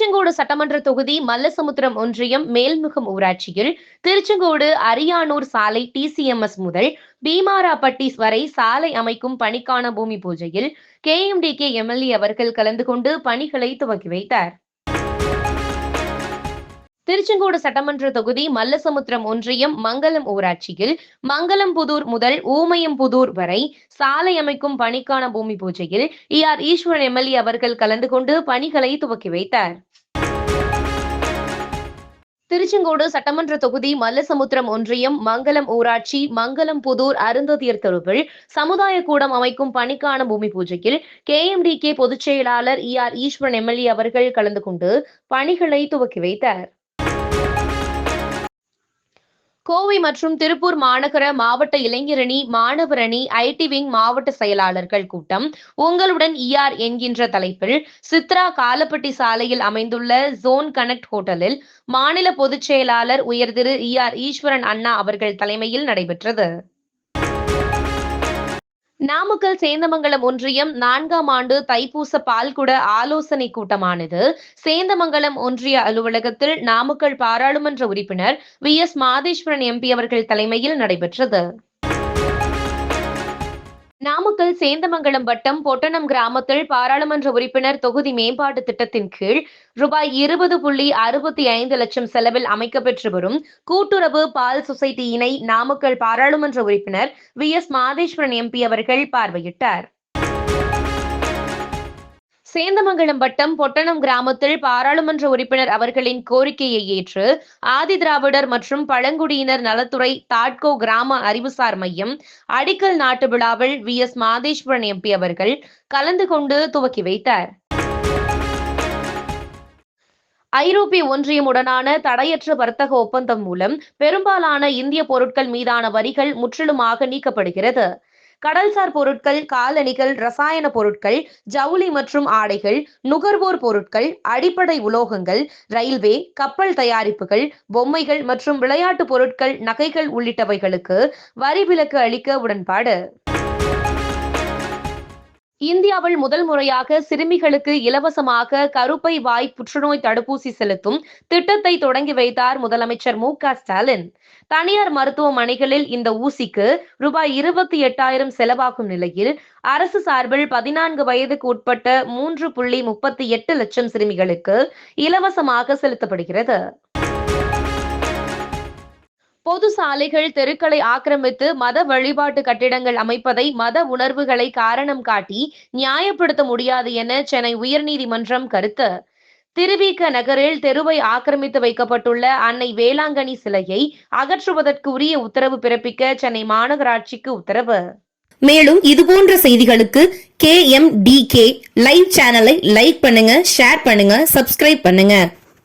திருச்செங்கோடு சட்டமன்ற தொகுதி மல்லசமுத்திரம் ஒன்றியம் மேல்முகம் ஊராட்சியில் திருச்செங்கோடு அரியானூர் சாலை டிசிஎம்எஸ் முதல் பீமாராப்பட்டி வரை சாலை அமைக்கும் பணிக்கான பூமி பூஜையில் K M D K MLA அவர்கள் கலந்து கொண்டு பணிகளை துவக்கி வைத்தார். திருச்செங்கோடு சட்டமன்ற தொகுதி மல்லசமுத்திரம் ஒன்றியம் மங்கலம் ஊராட்சியில் மங்கலம்புதூர் முதல் ஊமையம்புதூர் வரை சாலை அமைக்கும் பணிக்கான பூமி பூஜையில் இ ஆர் ஈஸ்வரன் எம்எல்ஏ அவர்கள் கலந்து கொண்டு பணிகளை துவக்கி வைத்தார். திருச்செங்கோடு சட்டமன்ற தொகுதி மல்லசமுத்திரம் ஒன்றியம் மங்கலம் ஊராட்சி மங்கலம் புதூர் அருந்ததியர் தெருவில் சமுதாய கூடம் அமைக்கும் பணிக்கான பூமி பூஜையில் கே பொதுச் செயலாளர் இ ஆர் ஈஸ்வரன் எம்எல்ஏ அவர்கள் கலந்து கொண்டு பணிகளை துவக்கி வைத்தார். கோவை மற்றும் திருப்பூர் மாநகர மாவட்ட இளைஞரணி மாணவரணி ஐடி விங் மாவட்ட செயலாளர்கள் கூட்டம் உங்களுடன் இஆர் என்கின்ற தலைப்பில் சித்ரா காலப்பட்டி சாலையில் அமைந்துள்ள ஜோன் கனெக்ட் ஹோட்டலில் மாநில பொதுச் செயலாளர் உயர் திரு இஆர் ஈஸ்வரன் அண்ணா அவர்கள் தலைமையில் நடைபெற்றது. நாமக்கல் சேந்தமங்கலம் ஒன்றியம் நான்காம் ஆண்டு தைப்பூச பால்குட ஆலோசனை கூட்டமானது. சேந்தமங்கலம் ஒன்றிய அலுவலகத்தில் நாமக்கல் பாராளுமன்ற உறுப்பினர் வி எஸ் மாதேஸ்வரன் எம்பி அவர்கள் தலைமையில் நடைபெற்றது. நாமக்கல் சேந்தமங்கலம் வட்டம் பொட்டணம் கிராமத்தில் பாராளுமன்ற உறுப்பினர் தொகுதி மேம்பாட்டு திட்டத்தின் கீழ் ரூபாய் இருபது புள்ளி அறுபத்தி ஐந்து லட்சம் செலவில் அமைக்கப்பெற்று வரும் கூட்டுறவு பால் சொசைட்டியினை நாமக்கல் பாராளுமன்ற உறுப்பினர் வி எஸ் மாதேஸ்வரன் எம்பி அவர்கள் பார்வையிட்டார். சேந்தமங்கலம் வட்டம் பொட்டணம் கிராமத்தில் பாராளுமன்ற உறுப்பினர் அவர்களின் கோரிக்கையை ஏற்று ஆதி திராவிடர் மற்றும் பழங்குடியினர் நலத்துறை தாட்கோ கிராம அறிவுசார் மையம் அடிக்கல் நாட்டு விழாவில் வி. எஸ். மாதேஸ்வரன் எம்பி அவர்கள் கலந்து கொண்டு துவக்கி வைத்தார். ஐரோப்பிய ஒன்றியமுடனான தடையற்ற வர்த்தக ஒப்பந்தம் மூலம் பெரும்பாலான இந்திய பொருட்கள் மீதான வரிகள் முற்றிலுமாக நீக்கப்படுகிறது. கடல்சார் பொருட்கள் காலணிகள் ரசாயன பொருட்கள் ஜவுளி மற்றும் ஆடைகள் நுகர்வோர் பொருட்கள் அடிப்படை உலோகங்கள் ரயில்வே கப்பல் தயாரிப்புகள் பொம்மைகள் மற்றும் விளையாட்டு பொருட்கள் நகைகள் உள்ளிட்டவைகளுக்கு வரி விலக்கு அளிக்க உடன்பாடு. இந்தியாவில் முதல் முறையாக சிறுமிகளுக்கு இலவசமாக கருப்பை வாய் புற்றுநோய் தடுப்பூசி செலுத்தும் திட்டத்தை தொடங்கி வைத்தார் முதலமைச்சர் மு க ஸ்டாலின். தனியார் மருத்துவமனைகளில் இந்த ஊசிக்கு ரூபாய் இருபத்தி எட்டாயிரம் செலவாகும் நிலையில் அரசு சார்பில் பதினான்கு வயதுக்கு உட்பட்ட மூன்று புள்ளி முப்பத்தி எட்டு லட்சம் சிறுமிகளுக்கு இலவசமாக செலுத்தப்படுகிறது. பொது சாலைகள் தெருக்களை ஆக்கிரமித்து மத வழிபாட்டு கட்டிடங்கள் அமைப்பதை மத உணர்வுகளை காரணம் காட்டி நியாயப்படுத்த முடியாது என சென்னை உயர்நீதிமன்றம் கருத்து. திருவிக நகரில் தெருவை ஆக்கிரமித்து வைக்கப்பட்டுள்ள அன்னை வேளாங்கண்ணி சிலையை அகற்றுவதற்கு உரிய உத்தரவு பிறப்பிக்க சென்னை மாநகராட்சிக்கு உத்தரவு. மேலும் இதுபோன்ற செய்திகளுக்கு K M D K live சேனலை லைக் பண்ணுங்க ஷேர் பண்ணுங்க சப்ஸ்கிரைப் பண்ணுங்க.